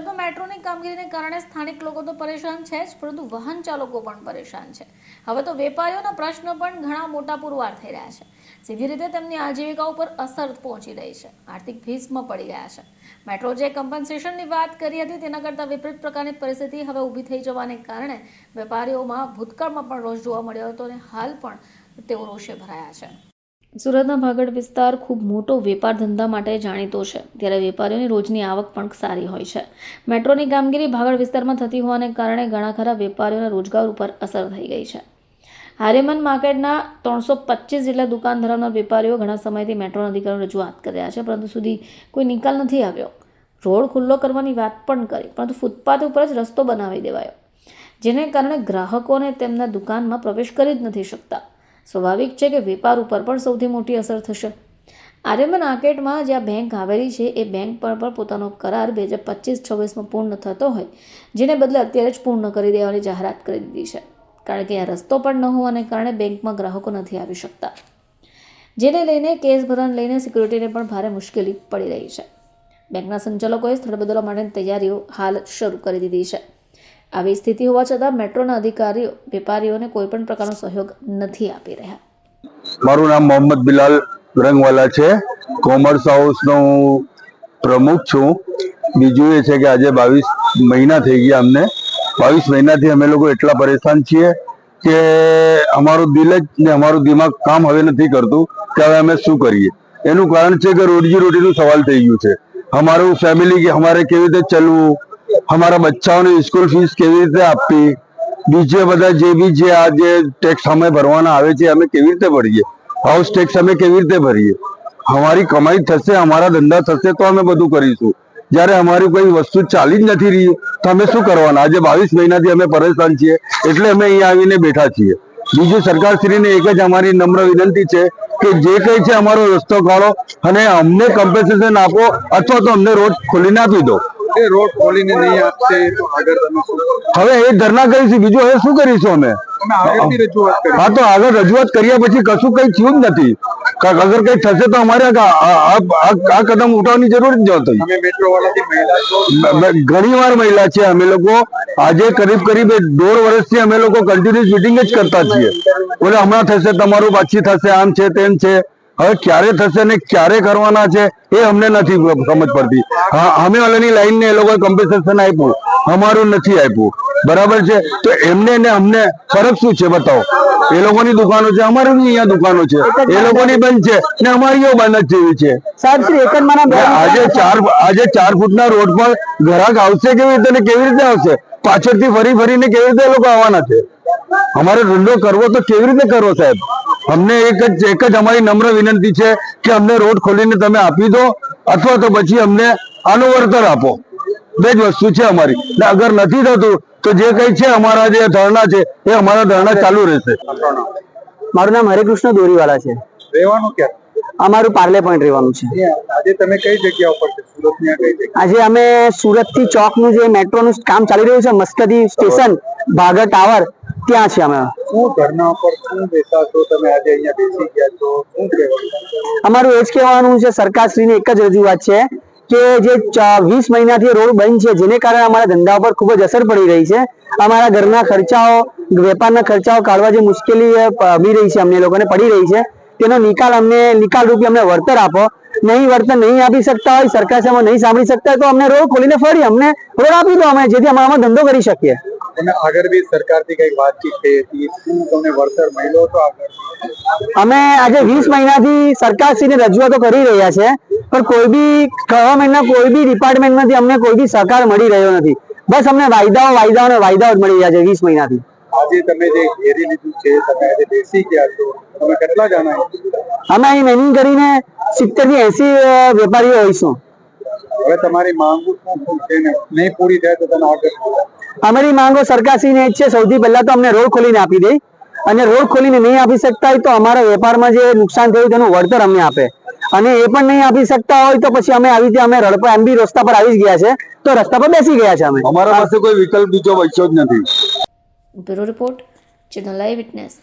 તો મેટ્રોની કામગીરીને કારણે સ્થાનિક લોકો તો પરેશાન છે જ, પરંતુ વાહન ચાલકો પણ પરેશાન છે. હવે તો વેપારીઓના પ્રશ્ન પણ ઘણા મોટા પુરવાર થઈ રહ્યા છે. સીધી રીતે તેમની આજીવિકા ઉપર અસર પહોંચી રહી છે. આર્થિક ભીસમાં પડી ગયા છે. મેટ્રો જે કમ્પન્સેશનની વાત કરી હતી, તેના કરતાં વિપરીત પ્રકારની પરિસ્થિતિ હવે ઊભી થઈ જવાને કારણે વેપારીઓમાં ભૂતકાળમાં પણ રોષ જોવા મળ્યો હતો અને હાલ પણ તેઓ રોષે ભરાયા છે. સુરતના ભાગડ વિસ્તાર ખૂબ મોટો વેપાર ધંધા માટે જાણીતો છે. ત્યારે વેપારીઓની રોજની આવક પણ સારી હોય છે. મેટ્રોની કામગીરી ભાગડ વિસ્તારમાં થતી હોવાને કારણે ઘણા ખરા વેપારીઓના રોજગાર ઉપર અસર થઈ ગઈ છે. હારેમન માર્કેટના ત્રણસો પચીસ જેટલા દુકાન ધરાવનાર વેપારીઓ ઘણા સમયથી મેટ્રોના અધિકારીઓ રજૂઆત કર્યા છે, પરંતુ સુધી કોઈ નિકાલ નથી આવ્યો. રોડ ખુલ્લો કરવાની વાત પણ કરી, પરંતુ ફૂટપાથ ઉપર જ રસ્તો બનાવી દેવાયો, જેને કારણે ગ્રાહકોને તેમના દુકાનમાં પ્રવેશ કરી જ નથી શકતા. સ્વાભાવિક છે કે વેપાર ઉપર પણ સૌથી મોટી અસર થશે. આર્યમન આર્કેટમાં જ્યાં બેંક આવેલી છે, એ બેંક પર પણ પોતાનો કરાર બે હજાર પચીસ છવ્વીસમાં પૂર્ણ થતો હોય, જેને બદલે અત્યારે જ પૂર્ણ કરી દેવાની જાહેરાત કરી દીધી છે. કારણ કે આ રસ્તો પણ ન હોવાને કારણે બેંકમાં ગ્રાહકો નથી આવી શકતા, જેને લઈને કેસ ભરણ લઈને સિક્યુરિટીને પણ ભારે મુશ્કેલી પડી રહી છે. બેંકના સંચાલકોએ સ્થળ બદલવા માટેની તૈયારીઓ હાલ શરૂ કરી દીધી છે. આવી સ્થિતિ હોવા છતાં મેટ્રોના અધિકારીઓ, વેપારીઓને કોઈ પણ પ્રકારનો સહયોગ નથી આપી રહ્યા. મારું નામ મોહમ્મદ બિલાલ રંગવાલા છે. કોમર્સ હાઉસનો હું પ્રમુખ છું. બીજું એ છે કે આજે બાવીસ મહિના થઈ ગયા અમને. બાવીસ મહિનાથી અમે લોકો એટલા પરેશાન છીએ કે અમારું દિલ જ ને અમારું દિમાગ કામ હવે નથી કરતું કે હવે અમે શું કરીએ. એનું કારણ છે કે રોજી રોટીનું સવાલ થઈ ગયું છે. અમારું ફેમિલી કે અમારે કેવી રીતે ચલવું? અમારા બચ્ચાઓની સ્કૂલ ફીસ કેવી રીતે આપવી? બીજે બધા જે બી જે આ જે ટેક્સ અમે ભરવાના આવે છે, અમે કેવી રીતે ભરીએ? હાઉસ ટેક્સ અમે કેવી રીતે ભરીએ? અમારી કમાઈ થશે, અમારા ધંધા થશે તો અમે બધું કરીશું. જ્યારે અમારી કોઈ વસ્તુ ચાલી જ નથી રહી, તો અમે શું કરવાના? આજે બાવીસ મહિનાથી અમે પરેશાન છીએ, એટલે અમે અહીંયા આવીને બેઠા છીએ. બીજું સરકારશ્રીને એક જ અમારી નમ્ર વિનંતી છે કે જે કંઈ છે, અમારો રસ્તો કાઢો અને અમને કમ્પન્સેશન આપો અથવા તો અમને રોડ ખોલીને આપી દો એ રોડ ખોલીને નહીં આપશે તો આગળ તમે હવે એ ધરના કરીશું બીજું હવે શું કરીશું અમે? હા તો આગળ રજૂઆત કર્યા પછી કશું કઈ થયું જ નથી. અગર કઈ થશે તો અમારે આ કદમ ઉઠાવવાની જરૂર જ નહોતી ઘણી વાર મહિલા છે. અમે લોકો. આજે કરીબ કરીબ દોઢ વર્ષથી અમે લોકો કન્ટિન્યુઅસ મિટિંગ જ કરતા છીએ. બોલે હમણાં થશે તમારું પાછી થશે આમ છે તેમ છે. હવે ક્યારે થશે ને ક્યારે કરવાના છે એ અમને નથી સમજ પડતી. અમે ઓલાની લાઈન ને એ લોકોએ કમ્પન્સેશન આપ્યું. અમારું નથી આપ્યું. બરાબર છે? તો એમને ને અમને ફરક શું છે બતાવો? એ લોકોની દુકાનો છે અમારી અહીંયા દુકાનો છે. એ લોકોની બંધ છે ને અમારી બંધ જ જેવી છે? આજે ચાર આજે ચાર ફૂટના રોડ પર ગ્રાહક આવશે કેવી રીતે ને કેવી રીતે આવશે? પાછળથી ફરી ફરીને કેવી રીતે એ લોકો આવવાના છે? અમારે ધંધો કરવો તો કેવી રીતે કરવો સાહેબ? અમને એક જ એક જ અમારી નમ્ર વિનંતી છે કે અમને રોડ ખોલીને તમે આપી દો અથવા તો પછી અમને આનું વળતર આપો. બે જ વસ્તુ છે અમારી. ને અગર નથી થતું તો જે કઈ છે અમારા જે ધરણા છે એ અમારા ધરણા ચાલુ રહેશે. મારું નામ હરેકૃષ્ણ દોરીવાલા છે. રહેવાનું ક્યાં? અમારું પાર્લે પોઈન્ટ રહેવાનું છે. આજે તમે કઈ જગ્યા ઉપર છે? સુરતની આ કઈ જગ્યા? આજે અમે સુરતથી ચોકનું જે મેટ્રો નું કામ ચાલી રહ્યું છે મસ્કદી સ્ટેશન ભાગર ટાવર ત્યાં છે અમે. શું ધરના પર શું બેસા છો તમે આજે અહીંયા બેસી ગયા છો. શું કહેવાનું અમારું એ જ કહેવાનું છે સરકારશ્રીની એક જ રજૂઆત છે કે જે વીસ મહિનાથી રોડ બંધ છે જેને કારણે અમારા ધંધા પર ખૂબ જ અસર પડી રહી છે. અમારા ઘરના ખર્ચાઓ વેપારના ખર્ચાઓ કાઢવા જે મુશ્કેલી આવી રહી છે અમને લોકોને પડી રહી છે. તેનો નિકાલ અમને નિકાલ રૂપી અમને વળતર આપો. નહીં વળતર નહીં આપી શકતા હોય સરકાર સામે નહીં સાંભળી શકતા હોય તો અમને રોડ ખોલીને ફરી અમને રોડ આપી દો અમે જેથી અમારામાં ધંધો કરી શકીએ. તમે આગળ બી સરકારથી કઈ વાતચીત થઈ હતી. શું તમને વળતર મળ્યો હતો આગળ? અમે આજે વીસ મહિનાથી સરકારશ્રીને રજૂઆતો કરી રહ્યા છે પણ કોઈ બી ગવર્મેન્ટના કોઈ બી ડિપાર્ટમેન્ટમાંથી અમને કોઈ બી સહકાર મળી રહ્યો નથી. બસ અમને વાયદાઓ વાયદાઓ અને વાયદાઓ જ મળી રહ્યા છે વીસ મહિનાથી. આજે તમે જે ઘેરી લીધું છે તમે આજે બેસી ગયા છો. તમે કેટલા જણા અમે અહીં મેનિંગ કરીને સિત્તેરથી એસી વેપારીઓ હોઈશું. હવે તમારી માંગુ શું છે નહીં પૂરી થાય તો તમે આગળ અમારી માંગો સરકારશ્રીને જ છે સૌથી પહેલા તો અમને રોડ ખોલીને આપી દે. અને રોડ ખોલીને નહીં આપી શકતા હોય તો અમારા વેપારમાં જે નુકસાન થયું તેનું વળતર અમને આપે. અને એ પણ નહીં આપી શકતા હોય તો પછી અમે આવી રીતે અમે રડપા એમ બી રસ્તા પર આવી જ ગયા છે તો રસ્તા પર બેસી ગયા છે અમે. અમારા પાસે કોઈ વિકલ્પ બીજો બચ્યો જ નથી. Bureau report channel live witness.